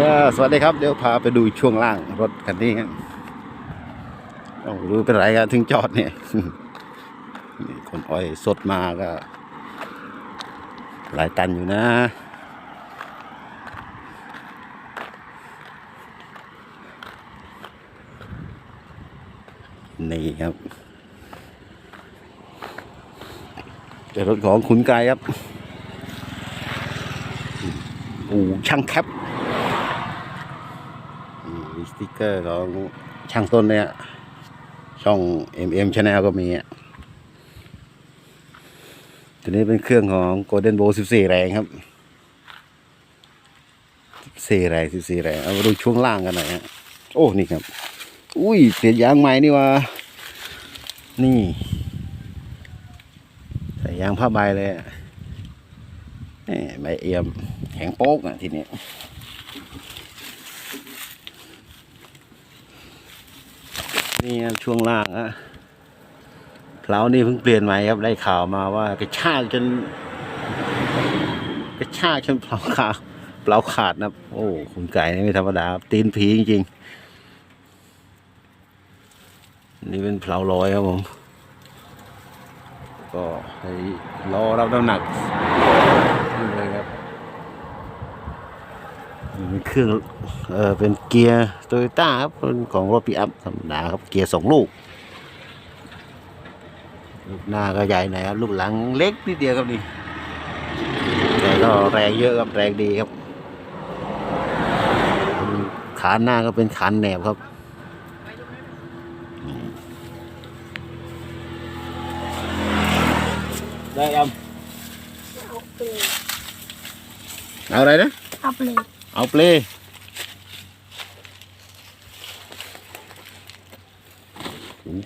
ก็สวัสดีครับเดี๋ยวพาไปดูช่วงล่างรถคันนี้ครับโอ้รู้เป็นไรกันถึงจอดเนี่ยนี่คนอ้อยสดมาก็ หลายตันอยู่นะ นี่ครับเป็นรถของคุณกายครับอูช่างแคป สติกเกอร์ของช่างต้นเนี่ย ช่อง MM Channel ก็มีอะตัวนี้เป็นเครื่องของ Golden Bow 14 แรงครับ 14 แรง 14 แรง เอามาดูช่วงล่างกันหน่อยฮะ โอ้ นี่ครับ อุ้ยเปลี่ยยางใหม่นี่ว่านี่ใส่ยางผ้าใบเลยอะนี่ใบเอี่ยมแข็งโป๊กอะทีนี้ นี่ครับช่วงล่างอะเพลานี่เพิ่งเปลี่ยนใหม่ครับได้ข่าวมาว่ากระชากจน กระชากจนเปล่าขาดเปล่าขาดนะโอ้คุณไก่นี่ไม่ธรรมดาครับตีนผีจริงๆ นี่เป็นเพลาลอยครับผม ก็ให้รอรับน้ำหนัก เครับนี่เป็นเครื่องเออเป็นเกียร์โตโยต้าครับเป็นของรถปิอัพธรรมดาครับเกียร์สองลูกลูกหน้าก็ใหญ่หน่อยครับลูกหลังเล็กนิดเดียวครับนี่แต่ก็แรงเยอะครับแรงดีครับขาหน้าก็เป็นขานแหนบครับได้ครับเอาเปลยเอาอะไรนะเอาเปลย เอาเปล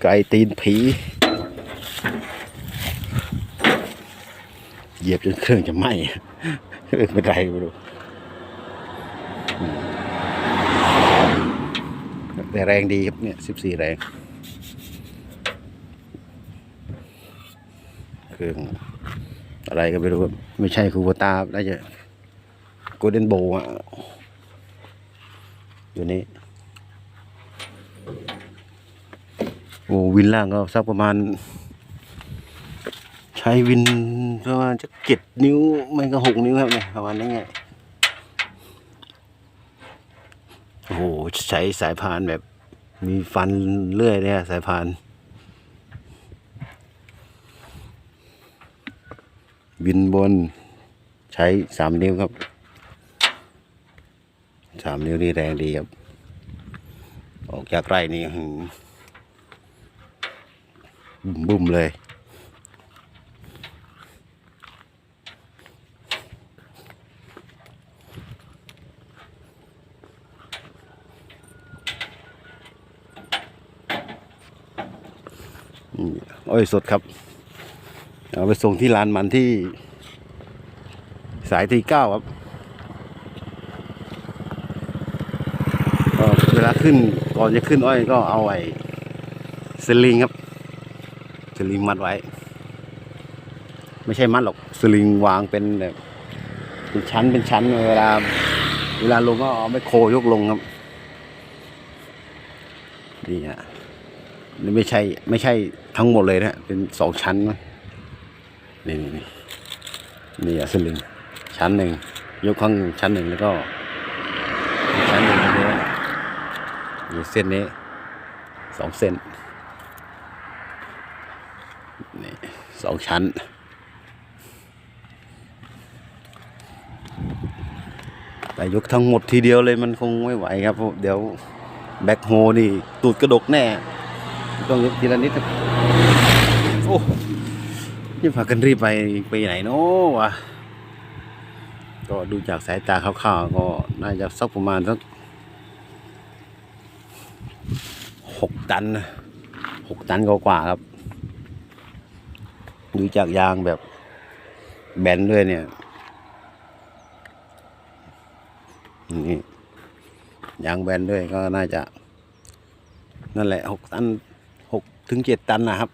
ไก่ตีนผี เหยียบจนเครื่องจะไหม้ไม่ไรไม่รู้แต่แรงดีครับเนี่ยสิบสี่แรง เครื่องอะไรก็ไม่รู้ครับไม่ใช่คูโบตาน่าจะ กลเด้นโบอะอยู่นี่โอ้วินล่างก็สักประมาณ ใช้วินประมาณจะเจ็ดนิ้ว ไม่ก็หกนิ้วครับเนี่ยประมาณนี้ไงโอ้โหใช้สายพานแบบ มีฟันเลื่อยเนี่ยสายพานวินบน ใช้สามนิ้วครับ สามนิ้วนี่แรงดีครับ ออกจากไร่นี่หืมบุ้มเลยอืมอ้อยสดครับ เอาไปส่งที่ลานมันที่สายที่เก้าครับก็เว ลาขึ้นก่อนจะขึ้นอ้อยก็เอาไอ้สลิงครับสลิงมัดไว้ ไม่ใช่มัดหรอกสลิงวางเป็นแบบเป็นชั้นเป็นชั้นเวลา เวลาลงก็เอาไม่โครยกลงครับนี่ฮะนี่ไม่ใช่ ไม่ใช่ทั้งหมดเลยนะเป็นสองชั้นนะนี่นี่นี่นี่อะสลิงชั้นหนึ่งยกข้างชั้นหนึ่งแล้วก็อีกชั้นหนึ่งอันนี้ อยู่เส้นนี้สองเส้นนี่สองชั้น แต่ยกทั้งหมดทีเดียวเลยมันคงไม่ไหวครับ เดี๋ยวแบ็คโฮนี่ ตูดกระดกแน่ ต้องยกทีละนิดโอ้นี่พากันรีบไปไปไหนเนาะวะก็ดูจากสายตาคร่าวๆก็น่าจะสักประมาณสัก หกตันนะหกตันกว่าครับ ดูจากยางแบบแบนด้วยเนี่ยนี่ยางแบนด้วยก็น่าจะ นั่นแหละหกตันหกถึงเจ็ดตันนะครับ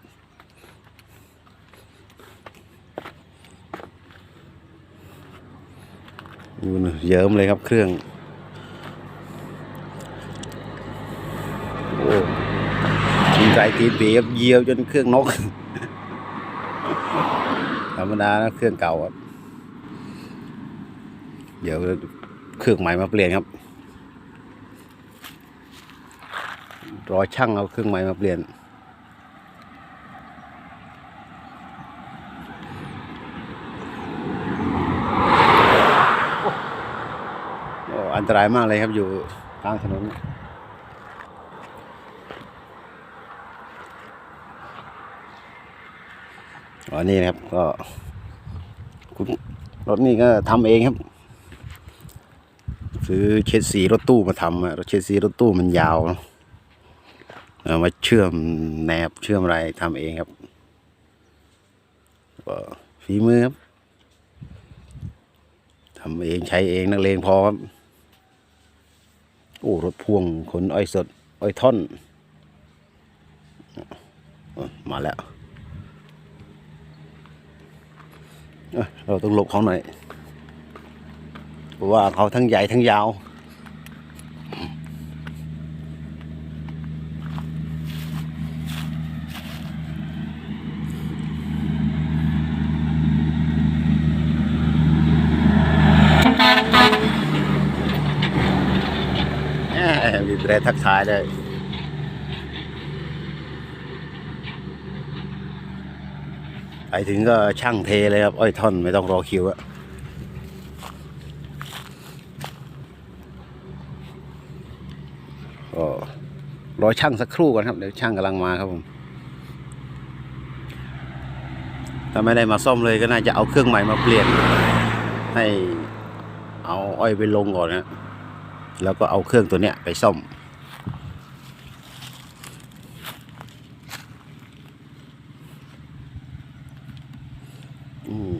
ดูนะเยิ้มเลยครับเครื่อง ไรตีนปีครับเยียวจนเครื่องนก ธรรมดานะเครื่องเก่าครับ เดี๋ยวเครื่องใหม่มาเปลี่ยนครับ รอช่างเอาเครื่องใหม่มาเปลี่ยนอ้อันตรายมากเลยครับอยู่กลางถนน อ๋อนี่นะครับก็คุณรถนี่ก็ทำเองครับ ซื้อเชดสีรถตู้มาทำอะรถเชดสีรถตู้มันยาวเนอะเอามาเชื่อมแนบเชื่อมอะไรทำเองครับก็ฝีมือครับทำเองใช้เองนักเลงพอครับโอ้รถพ่วงขนอ้อยสดอ้อยท่อน มาแล้ว เอ้ยเราต้องหลบเขาหน่อยเพราะว่าเขาทั้งใหญ่ทั้งยาวแหม่มีแตรทักทายเลย ไปถึงก็ช่างเทเลยครับ อ้อยท่อนไม่ต้องรอคิวอะก็รอช่างสักครู่ก่อนครับ เดี๋ยวช่างกำลังมาครับผม ถ้าไม่ได้มาซ่อมเลยก็น่าจะเอาเครื่องใหม่มาเปลี่ยน ให้เอาอ้อยไปลงก่อนนะ แล้วก็เอาเครื่องตัวเนี้ยไปซ่อม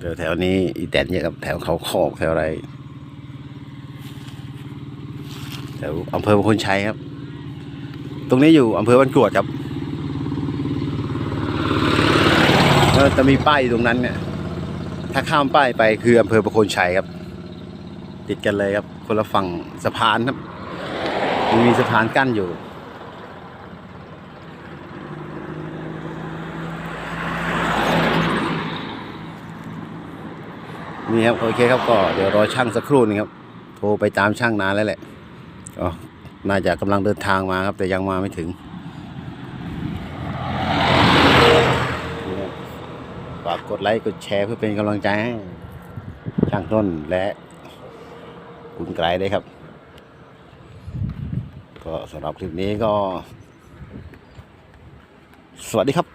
แถวแถวนี้อีแตนเยอะครับแถวเขาคอกแถวอะไรแถวอำเภอพคนชัยครับ ตรงนี้อยู่อำเภอบ้านกรวดครับแล้วจะมีป้ายอยู่ตรงนั้นเนี่ย ถ้าข้ามป้ายไปคืออำเภอประโคนชัยครับ ติดกันเลยครับ คนละฝั่งสะพานครับ มีสะพานกั้นอยู่ นี่ครับโอเคครับก็เดี๋ยวรอช่างสักครู่นึงครับ โทรไปตามช่างนานแล้วแหละก็น่าจะกำลังเดินทางมาครับ แต่ยังมาไม่ถึงฝากกดไลค์กดแชร์เพื่อเป็นกำลังใจให้ช่างต้นและคุณไกรได้วยครับ ก็สำหรับคลิปนี้ก็ สวัสดีครับ